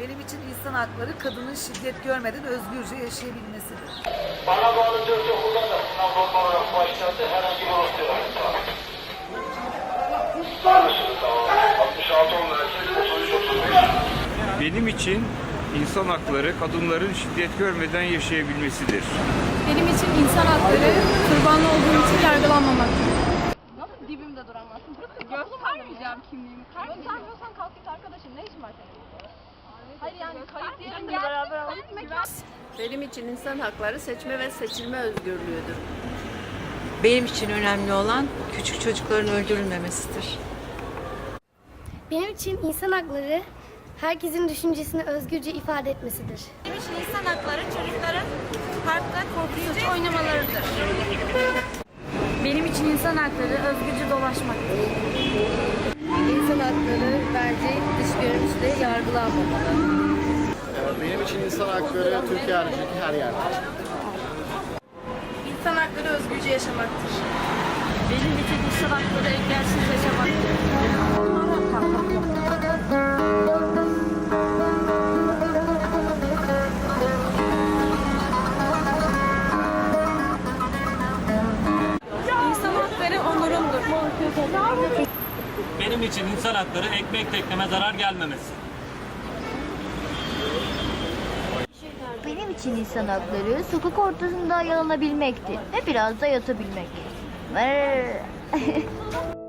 Benim için insan hakları kadının şiddet görmeden özgürce yaşayabilmesidir. Bana bağlı dört okulda da sınav normal olarak başladı. Herhangi bir olsun yok. Anlaşıldı tamam. 66 10 merkez 33 35. Benim için insan hakları kadınların şiddet görmeden yaşayabilmesidir. Benim için insan hakları kurban olduğum için yargılanmamaktır. Nasıl dibimde duramazsın? Göstermeyeceğim kimliğimi. Göstermiyorsan kalk git arkadaşım. Ne işin var senin? Hayır yani beraber Benim için insan hakları seçme ve seçilme özgürlüğüdür. Benim için önemli olan küçük çocukların öldürülmemesidir. Benim için insan hakları herkesin düşüncesini özgürce ifade etmesidir. Benim için insan hakları çocukların parkta korkutucu oynamalarıdır. Benim için insan hakları özgürce dolaşmaktır. İnsan hakları bence görünüşle yargılanmamalı. Benim için insan hakları Türkiye haricindeki her yerde. İnsan hakları özgürce yaşamaktır. Benim için insan hakları engelsiz yaşamaktır. İnsan hakları onurumdur. Benim için insan hakları ekmek tekneme zarar gelmemesi. Benim için insan hakları sokak ortasında yalanabilmekti ve biraz da yatabilmek.